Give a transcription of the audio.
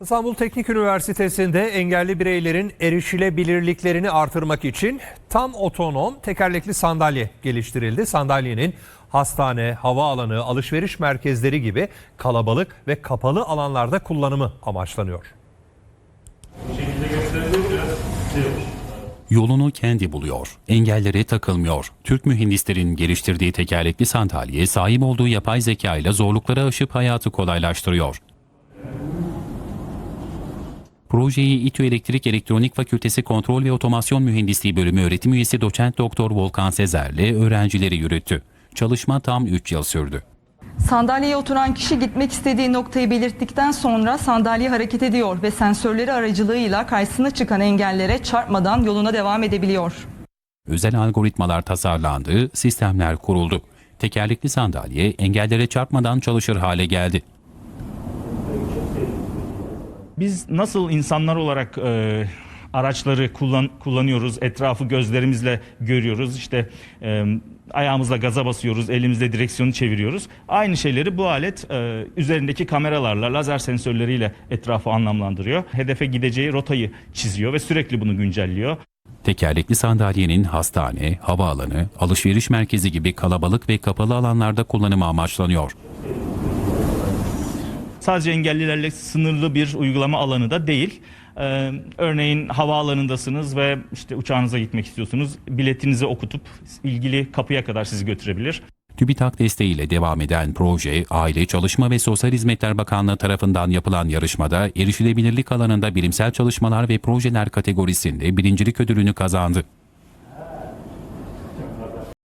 İstanbul Teknik Üniversitesi'nde engelli bireylerin erişilebilirliklerini artırmak için tam otonom tekerlekli sandalye geliştirildi. Sandalyenin hastane, havaalanı, alışveriş merkezleri gibi kalabalık ve kapalı alanlarda kullanımı amaçlanıyor. Yolunu kendi buluyor. Engellere takılmıyor. Türk mühendislerin geliştirdiği tekerlekli sandalye sahip olduğu yapay zeka ile zorlukları aşıp hayatı kolaylaştırıyor. Projeyi İTÜ Elektrik Elektronik Fakültesi Kontrol ve Otomasyon Mühendisliği Bölümü öğretim üyesi doçent doktor Volkan Sezer'le öğrencileri yürüttü. Çalışma tam 3 yıl sürdü. Sandalyeye oturan kişi gitmek istediği noktayı belirttikten sonra sandalye hareket ediyor ve sensörleri aracılığıyla karşısına çıkan engellere çarpmadan yoluna devam edebiliyor. Özel algoritmalar tasarlandı, sistemler kuruldu. Tekerlekli sandalye engellere çarpmadan çalışır hale geldi. Biz nasıl insanlar olarak e, araçları kullan, kullanıyoruz, etrafı gözlerimizle görüyoruz, işte e, ayağımızla gaza basıyoruz, elimizle direksiyonu çeviriyoruz. Aynı şeyleri bu alet e, üzerindeki kameralarla, lazer sensörleriyle etrafı anlamlandırıyor. Hedefe gideceği rotayı çiziyor ve sürekli bunu güncelliyor. Tekerlekli sandalyenin hastane, havaalanı, alışveriş merkezi gibi kalabalık ve kapalı alanlarda kullanımı amaçlanıyor. Sadece engellilerle sınırlı bir uygulama alanı da değil. Ee, örneğin havaalanındasınız ve işte uçağınıza gitmek istiyorsunuz. Biletinizi okutup ilgili kapıya kadar sizi götürebilir. TÜBİTAK desteğiyle devam eden proje, Aile, Çalışma ve Sosyal Hizmetler Bakanlığı tarafından yapılan yarışmada erişilebilirlik alanında bilimsel çalışmalar ve projeler kategorisinde birincilik ödülünü kazandı.